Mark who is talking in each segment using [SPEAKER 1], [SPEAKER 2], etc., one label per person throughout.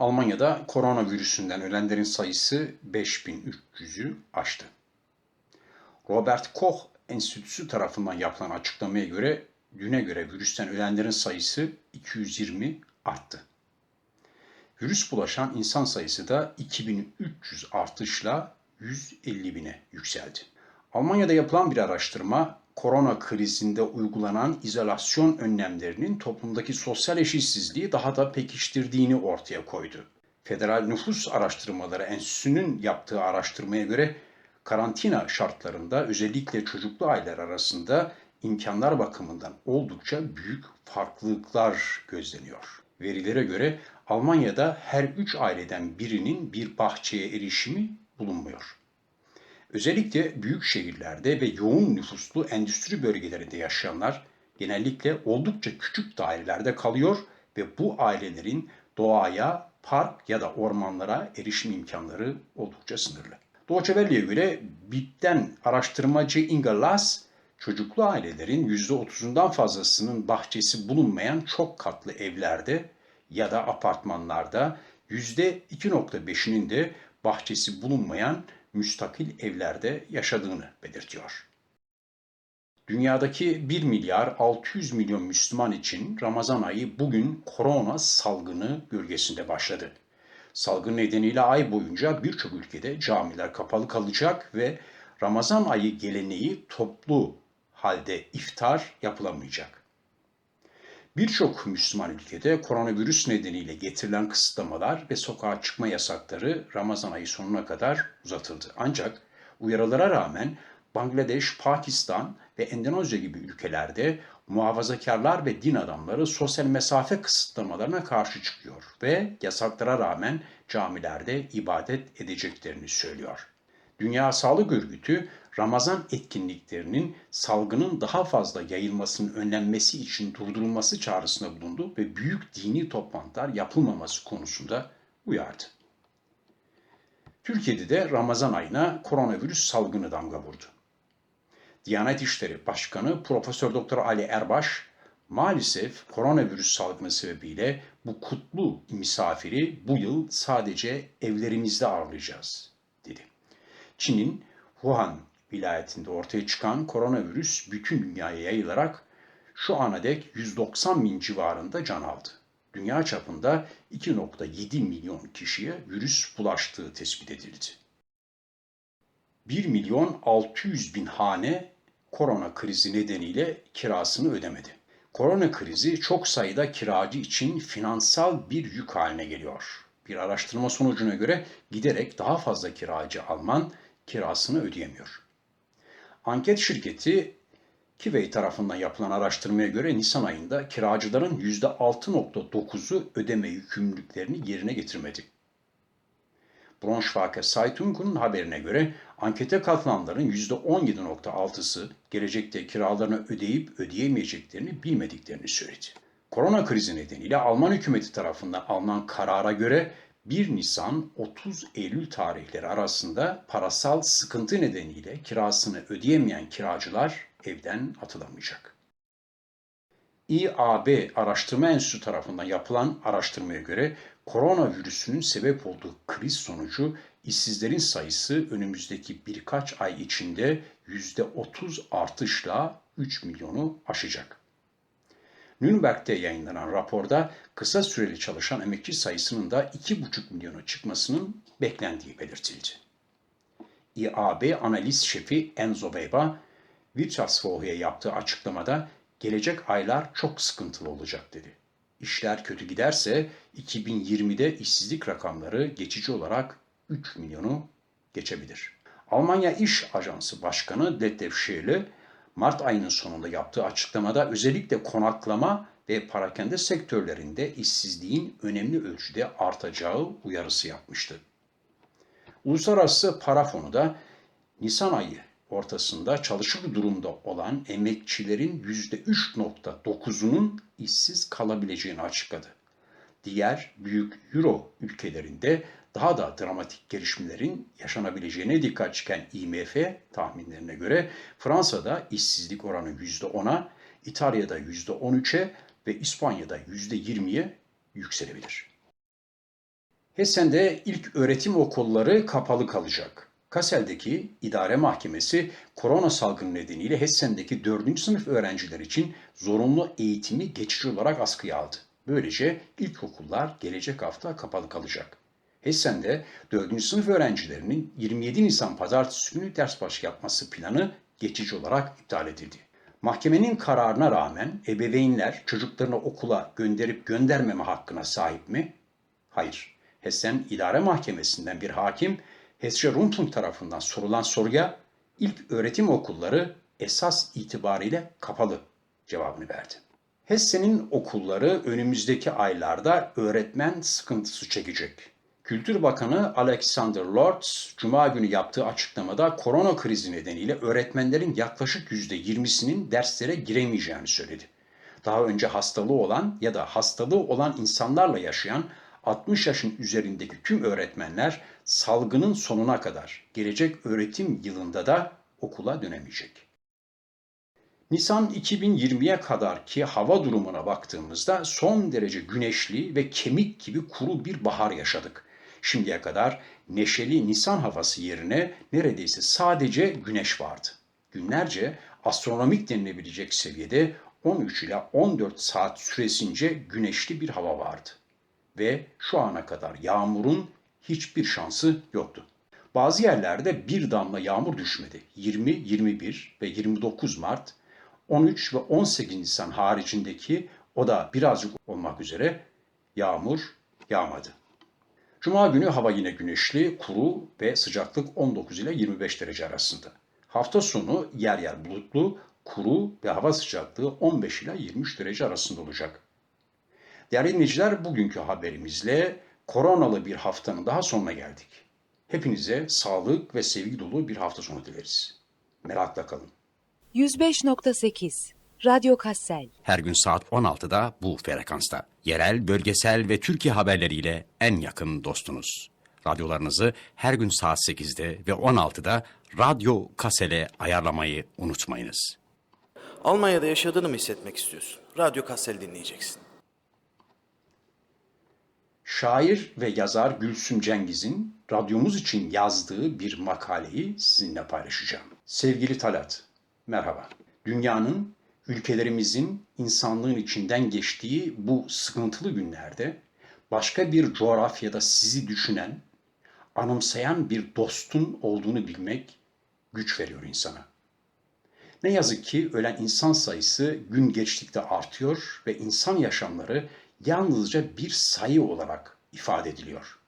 [SPEAKER 1] Almanya'da koronavirüsünden ölenlerin sayısı 5300'ü aştı. Robert Koch Enstitüsü tarafından yapılan açıklamaya göre düne göre virüsten ölenlerin sayısı 220 arttı. Virüs bulaşan insan sayısı da 2300 artışla 150 bine yükseldi. Almanya'da yapılan bir araştırma korona krizinde uygulanan izolasyon önlemlerinin toplumdaki sosyal eşitsizliği daha da pekiştirdiğini ortaya koydu. Federal Nüfus Araştırmaları Enstitüsü'nün yaptığı araştırmaya göre karantina şartlarında özellikle çocuklu aileler arasında imkanlar bakımından oldukça büyük farklılıklar gözleniyor. Verilere göre Almanya'da her üç aileden birinin bir bahçeye erişimi bulunmuyor. Özellikle büyük şehirlerde ve yoğun nüfuslu endüstri bölgelerinde yaşayanlar genellikle oldukça küçük dairelerde kalıyor ve bu ailelerin doğaya, park ya da ormanlara erişim imkanları oldukça sınırlı. Welle'ye göre BİT'ten araştırmacı Inga Lass, çocuklu ailelerin %30'undan fazlasının bahçesi bulunmayan çok katlı evlerde ya da apartmanlarda %2.5'inin de bahçesi bulunmayan müstakil evlerde yaşadığını belirtiyor. Dünyadaki 1 milyar 600 milyon Müslüman için Ramazan ayı bugün korona salgını gölgesinde başladı. Salgın nedeniyle ay boyunca birçok ülkede camiler kapalı kalacak ve Ramazan ayı geleneği toplu halde iftar yapılamayacak. Birçok Müslüman ülkede koronavirüs nedeniyle getirilen kısıtlamalar ve sokağa çıkma yasakları Ramazan ayı sonuna kadar uzatıldı. Ancak uyarılara rağmen Bangladeş, Pakistan ve Endonezya gibi ülkelerde muhafazakarlar ve din adamları sosyal mesafe kısıtlamalarına karşı çıkıyor ve yasaklara rağmen camilerde ibadet edeceklerini söylüyor. Dünya Sağlık Örgütü Ramazan etkinliklerinin salgının daha fazla yayılmasının önlenmesi için durdurulması çağrısında bulundu ve büyük dini toplantılar yapılmaması konusunda uyardı. Türkiye'de de Ramazan ayına koronavirüs salgını damga vurdu. Diyanet İşleri Başkanı Profesör Doktor Ali Erbaş maalesef koronavirüs salgını sebebiyle bu kutlu misafiri bu yıl sadece evlerimizde ağırlayacağız dedi. Çin'in Wuhan vilayetinde ortaya çıkan koronavirüs bütün dünyaya yayılarak şu ana dek 190 bin civarında can aldı. Dünya çapında 2.7 milyon kişiye virüs bulaştığı tespit edildi. 1 milyon 600 bin hane korona krizi nedeniyle kirasını ödemedi. Korona krizi çok sayıda kiracı için finansal bir yük haline geliyor. Bir araştırma sonucuna göre giderek daha fazla kiracı Alman kirasını ödeyemiyor. Anket şirketi Kivey tarafından yapılan araştırmaya göre Nisan ayında kiracıların %6.9'u ödeme yükümlülüklerini yerine getirmedi. Braunschweiger Zeitung'un haberine göre ankete katılanların %17.6'sı gelecekte kiralarını ödeyip ödeyemeyeceklerini bilmediklerini söyledi. Korona krizi nedeniyle Alman hükümeti tarafından alınan karara göre 1 Nisan 30 Eylül tarihleri arasında parasal sıkıntı nedeniyle kirasını ödeyemeyen kiracılar evden atılamayacak. İAB Araştırma Enstitüsü tarafından yapılan araştırmaya göre koronavirüsünün sebep olduğu kriz sonucu işsizlerin sayısı önümüzdeki birkaç ay içinde %30 artışla 3 milyonu aşacak. Nürnberg'de yayınlanan raporda kısa süreli çalışan emekçi sayısının da 2,5 milyona çıkmasının beklendiği belirtildi. İAB analiz şefi Enzo Beba, Wirtschaftswoche'ye yaptığı açıklamada gelecek aylar çok sıkıntılı olacak dedi. İşler kötü giderse 2020'de işsizlik rakamları geçici olarak 3 milyonu geçebilir. Almanya İş Ajansı Başkanı Detlef Scheele, Mart ayının sonunda yaptığı açıklamada özellikle konaklama ve parakende sektörlerinde işsizliğin önemli ölçüde artacağı uyarısı yapmıştı. Uluslararası Para Fonu da Nisan ayı ortasında çalışır durumda olan emekçilerin %3.9'unun işsiz kalabileceğini açıkladı. Diğer büyük Euro ülkelerinde daha da dramatik gelişmelerin yaşanabileceğine dikkat çeken IMF tahminlerine göre Fransa'da işsizlik oranı %10'a, İtalya'da %13'e ve İspanya'da %20'ye yükselebilir. Hessen'de ilk öğretim okulları kapalı kalacak. Kassel'deki idare mahkemesi korona salgını nedeniyle Hessen'deki 4. sınıf öğrenciler için zorunlu eğitimi geçici olarak askıya aldı. Böylece ilkokullar gelecek hafta kapalı kalacak. Hessen'de 4. sınıf öğrencilerinin 27 Nisan pazartesi günü ders başı yapması planı geçici olarak iptal edildi. Mahkemenin kararına rağmen ebeveynler çocuklarını okula gönderip göndermeme hakkına sahip mi? Hayır. Hessen İdare Mahkemesi'nden bir hakim Hesse Rundfunk tarafından sorulan soruya ilk öğretim okulları esas itibariyle kapalı cevabını verdi. Hessen'in okulları önümüzdeki aylarda öğretmen sıkıntısı çekecek. Kültür Bakanı Alexander Lorz, Cuma günü yaptığı açıklamada korona krizi nedeniyle öğretmenlerin yaklaşık %20'sinin derslere giremeyeceğini söyledi. Daha önce hastalığı olan ya da hastalığı olan insanlarla yaşayan 60 yaşın üzerindeki tüm öğretmenler salgının sonuna kadar gelecek öğretim yılında da okula dönemeyecek. Nisan 2020'ye kadar ki hava durumuna baktığımızda son derece güneşli ve kemik gibi kuru bir bahar yaşadık. Şimdiye kadar neşeli Nisan havası yerine neredeyse sadece güneş vardı. Günlerce astronomik denilebilecek seviyede 13 ila 14 saat süresince güneşli bir hava vardı. Ve şu ana kadar yağmurun hiçbir şansı yoktu. Bazı yerlerde bir damla yağmur düşmedi. 20, 21 ve 29 Mart 13 ve 18 Nisan haricindeki o da birazcık olmak üzere yağmur yağmadı. Cuma günü hava yine güneşli, kuru ve sıcaklık 19 ile 25 derece arasında. Hafta sonu yer yer bulutlu, kuru ve hava sıcaklığı 15 ile 23 derece arasında olacak. Değerli dinleyiciler bugünkü haberimizle koronalı bir haftanın daha sonuna geldik. Hepinize sağlık ve sevgi dolu bir hafta sonu dileriz. Merakla kalın.
[SPEAKER 2] 105.8 Radyo Kassel
[SPEAKER 3] Her gün saat 16'da bu frekansta. Yerel, bölgesel ve Türkiye haberleriyle en yakın dostunuz. Radyolarınızı her gün saat 8'de ve 16'da Radyo Kasel'e ayarlamayı unutmayınız.
[SPEAKER 4] Almanya'da yaşadığını mı hissetmek istiyorsun? Radyo Kassel dinleyeceksin.
[SPEAKER 1] Şair ve yazar Gülsüm Cengiz'in radyomuz için yazdığı bir makaleyi sizinle paylaşacağım. Sevgili Talat, merhaba. Dünyanın, ülkelerimizin insanlığın içinden geçtiği bu sıkıntılı günlerde başka bir coğrafyada sizi düşünen, anımsayan bir dostun olduğunu bilmek güç veriyor insana. Ne yazık ki ölen insan sayısı gün geçtikçe artıyor ve insan yaşamları yalnızca bir sayı olarak ifade ediliyor.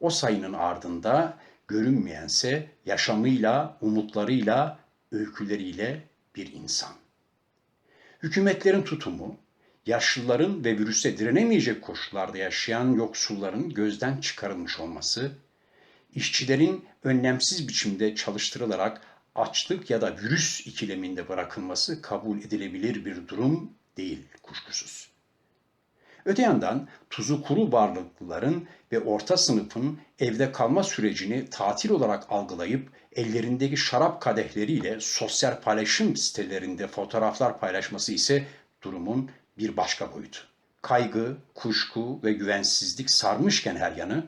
[SPEAKER 1] O sayının ardında görünmeyense yaşamıyla, umutlarıyla, öyküleriyle bir insan. Hükümetlerin tutumu, yaşlıların ve virüse direnemeyecek koşullarda yaşayan yoksulların gözden çıkarılmış olması, işçilerin önlemsiz biçimde çalıştırılarak açlık ya da virüs ikileminde bırakılması kabul edilebilir bir durum değil kuşkusuz. Öte yandan tuzu kuru varlıklıların ve orta sınıfın evde kalma sürecini tatil olarak algılayıp ellerindeki şarap kadehleriyle sosyal paylaşım sitelerinde fotoğraflar paylaşması ise durumun bir başka boyutu. Kaygı, kuşku ve güvensizlik sarmışken her yanı,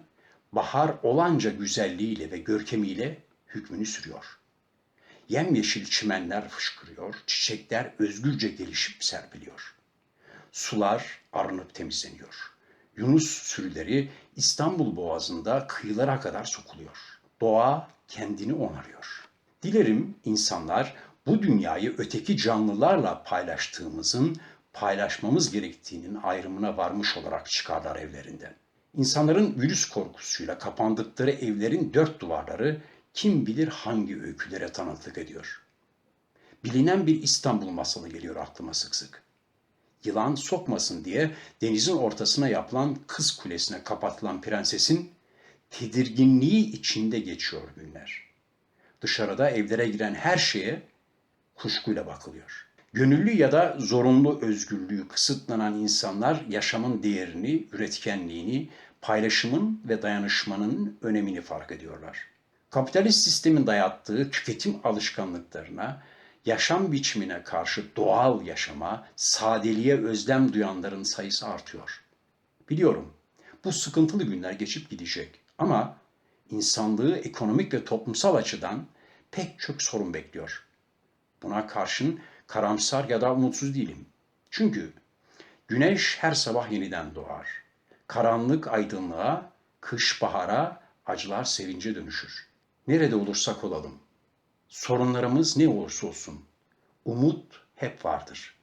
[SPEAKER 1] bahar olanca güzelliğiyle ve görkemiyle hükmünü sürüyor. Yemyeşil çimenler fışkırıyor, çiçekler özgürce gelişip serpiliyor. Sular arınıp temizleniyor. Yunus sürüleri İstanbul Boğazı'nda kıyılara kadar sokuluyor. Doğa kendini onarıyor. Dilerim insanlar bu dünyayı öteki canlılarla paylaştığımızın paylaşmamız gerektiğinin ayrımına varmış olarak çıkarlar evlerinden. İnsanların virüs korkusuyla kapandıkları evlerin dört duvarları kim bilir hangi öykülere tanıklık ediyor. Bilinen bir İstanbul masalı geliyor aklıma sık sık. Yılan sokmasın diye denizin ortasına yapılan kız kulesine kapatılan prensesin tedirginliği içinde geçiyor günler. Dışarıda evlere giren her şeye kuşkuyla bakılıyor. Gönüllü ya da zorunlu özgürlüğü kısıtlanan insanlar yaşamın değerini, üretkenliğini, paylaşımın ve dayanışmanın önemini fark ediyorlar. Kapitalist sistemin dayattığı tüketim alışkanlıklarına, yaşam biçimine karşı doğal yaşama, sadeliğe özlem duyanların sayısı artıyor. Biliyorum bu sıkıntılı günler geçip gidecek ama insanlığı ekonomik ve toplumsal açıdan pek çok sorun bekliyor. Buna karşın karamsar ya da umutsuz değilim. Çünkü güneş her sabah yeniden doğar. Karanlık aydınlığa, kış bahara, acılar sevince dönüşür. Nerede olursak olalım. Sorunlarımız ne olursa olsun. Umut hep vardır.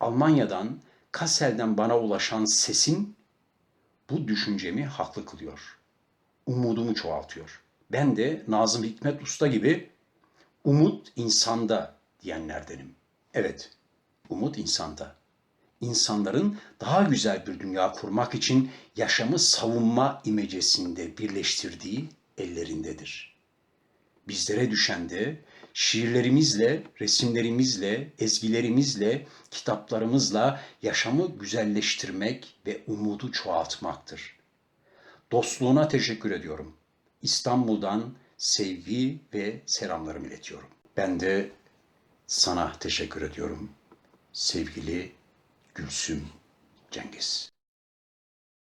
[SPEAKER 1] Almanya'dan, Kassel'den bana ulaşan sesin bu düşüncemi haklı kılıyor. Umudumu çoğaltıyor. Ben de Nazım Hikmet Usta gibi umut insanda diyenlerdenim. Evet, umut insanda. İnsanların daha güzel bir dünya kurmak için yaşamı savunma imecesinde birleştirdiği ellerindedir. Bizlere düşen de şiirlerimizle, resimlerimizle, ezgilerimizle, kitaplarımızla yaşamı güzelleştirmek ve umudu çoğaltmaktır. Dostluğuna teşekkür ediyorum. İstanbul'dan sevgi ve selamlarımı iletiyorum. Ben de sana teşekkür ediyorum. Sevgili Gülsüm Cengiz.